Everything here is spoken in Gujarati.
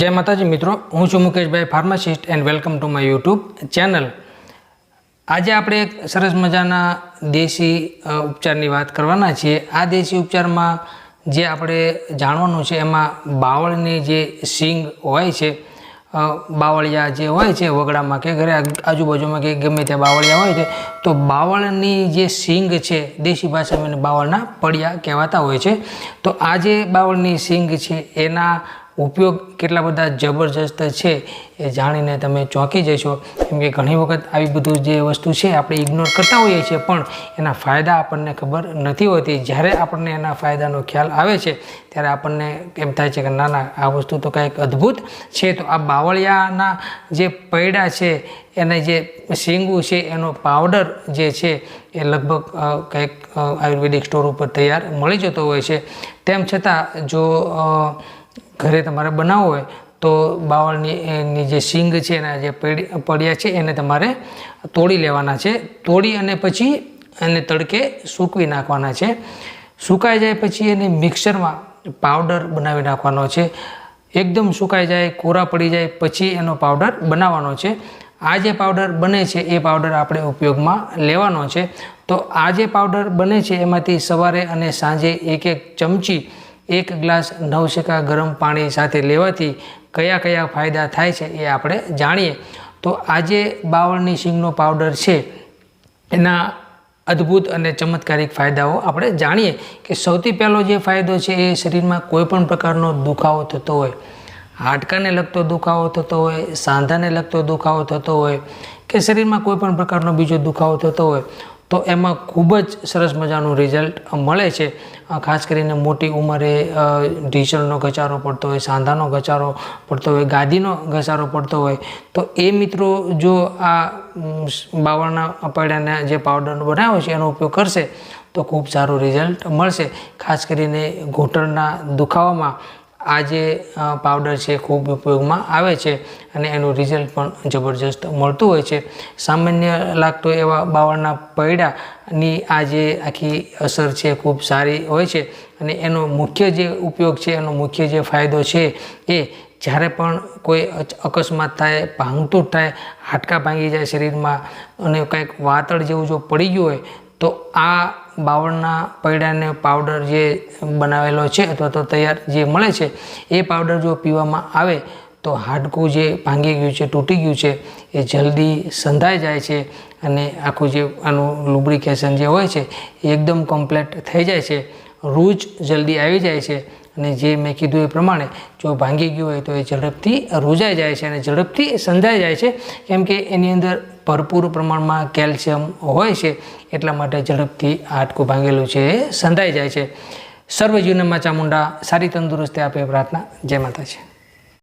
જય માતાજી મિત્રો, હું છું મુકેશભાઈ pharmacist and welcome to my YouTube channel આજે આપણે એક સરસ મજાના દેશી ઉપચારની વાત કરવાના છીએ. આ દેશી ઉપચારમાં જે આપણે જાણવાનું છે, એમાં બાવળની જે સિંગ હોય છે બાવળિયા જે હોય છે, વગડામાં કે ઘરે આજુબાજુમાં કે ગમે ત્યાં બાવળિયા હોય છે, તો બાવળની જે સિંગ છે, દેશી ભાષામાં બાવળના પડિયા કહેવાતા હોય છે. તો આ જે બાવળની સિંગ છે, એના ઉપયોગ કેટલા બધા જબરજસ્ત છે એ જાણીને તમે ચોંકી જશો. કેમ કે ઘણી વખત આવી બધું જે વસ્તુ છે આપણે ઇગ્નોર કરતા હોઈએ છીએ, પણ એના ફાયદા આપણને ખબર નથી હોતી. જ્યારે આપણને એના ફાયદાનો ખ્યાલ આવે છે, ત્યારે આપણને એમ થાય છે કે ના ના, આ વસ્તુ તો કંઈક અદ્ભુત છે. તો આ બાવળિયાના જે પૈડા છે, એને જે શીંગું છે, એનો પાવડર જે છે, એ લગભગ કંઈક આયુર્વેદિક સ્ટોર ઉપર તૈયાર મળી જતો હોય છે. તેમ છતાં જો ઘરે તમારે બનાવવો હોય, તો બાવળની, એની જે સિંગ છે, એના જે પડી, પડિયા છે, એને તમારે તોડી લેવાના છે. તોડી અને પછી એને તડકે સૂકવી નાખવાના છે. સુકાઈ જાય પછી એને મિક્સરમાં પાવડર બનાવી નાખવાનો છે. એકદમ સુકાઈ જાય, કોરા પડી જાય, પછી એનો પાવડર બનાવવાનો છે. આ જે પાવડર બને છે, એ પાવડર આપણે ઉપયોગમાં લેવાનો છે. તો આ જે પાવડર બને છે, એમાંથી સવારે અને સાંજે એક એક ચમચી એક ગ્લાસ નવશેકા ગરમ પાણી સાથે લેવાથી કયા કયા ફાયદા થાય છે એ આપણે જાણીએ. તો આજે બાવળની શીંગનો પાવડર છે, એના અદ્ભુત અને ચમત્કારિક ફાયદાઓ આપણે જાણીએ કે સૌથી પહેલો જે ફાયદો છે એ શરીરમાં કોઈ પણ પ્રકારનો દુખાવો થતો હોય, હાડકાને લગતો દુખાવો થતો હોય, સાંધાને લગતો દુખાવો થતો હોય કે શરીરમાં કોઈપણ પ્રકારનો બીજો દુખાવો થતો હોય તો એમાં ખૂબ જ સરસ મજાનું રિઝલ્ટ મળે છે. ખાસ કરીને મોટી ઉંમરે અ, ઘસારો પડતો હોય સાંધાનો ઘચારો પડતો હોય ગાદીનો ઘસારો પડતો હોય તો એ મિત્રો જો આ બાવળના પૈડાના જે પાવડરનો બનાવ્યો છે એનો ઉપયોગ કરશે તો ખૂબ સારું રિઝલ્ટ મળશે. ખાસ કરીને ઘૂંટણના દુખાવામાં આ જે પાવડર છે ખૂબ ઉપયોગમાં આવે છે અને એનું રિઝલ્ટ પણ જબરજસ્ત મળતું હોય છે. સામાન્ય લાગતો એવા બાવળના પૈડાની આ જે આખી અસર છે ખૂબ સારી હોય છે અને એનો મુખ્ય જે ઉપયોગ છે, એનો મુખ્ય જે ફાયદો છે એ જ્યારે પણ કોઈ અકસ્માત થાય ભાંગતૂટ થાય, હાડકાં ભાંગી જાય શરીરમાં અને કંઈક વાતળ જેવું જો પડી ગયું હોય તો આ બાવળના પૈડાને પાવડર જે બનાવેલો છે અથવા તો તૈયાર જે મળે છે, એ પાવડર જો પીવામાં આવે તો હાડકું જે ભાંગી ગયું છે, તૂટી ગયું છે, એ જલ્દી સંધાઈ જાય છે અને આખું જે આનું લુબ્રિકેશન જે હોય છે, એ એકદમ કમ્પ્લેટ થઈ જાય છે. રૂજ જલ્દી આવી જાય છે અને જે મેં કીધું એ પ્રમાણે જો ભાંગી ગયું હોય તો એ ઝડપથી રૂજાઈ જાય છે અને ઝડપથી સંધાઈ જાય છે. કેમ કે એની અંદર ભરપૂર પ્રમાણમાં કેલ્શિયમ હોય છે એટલા માટે ઝડપથી આટકું ભાંગેલું છે એ સંધાઈ જાય છે. સર્વજીવનમાં ચામુંડા સારી તંદુરસ્તી આપે પ્રાર્થના. જય માતાજી.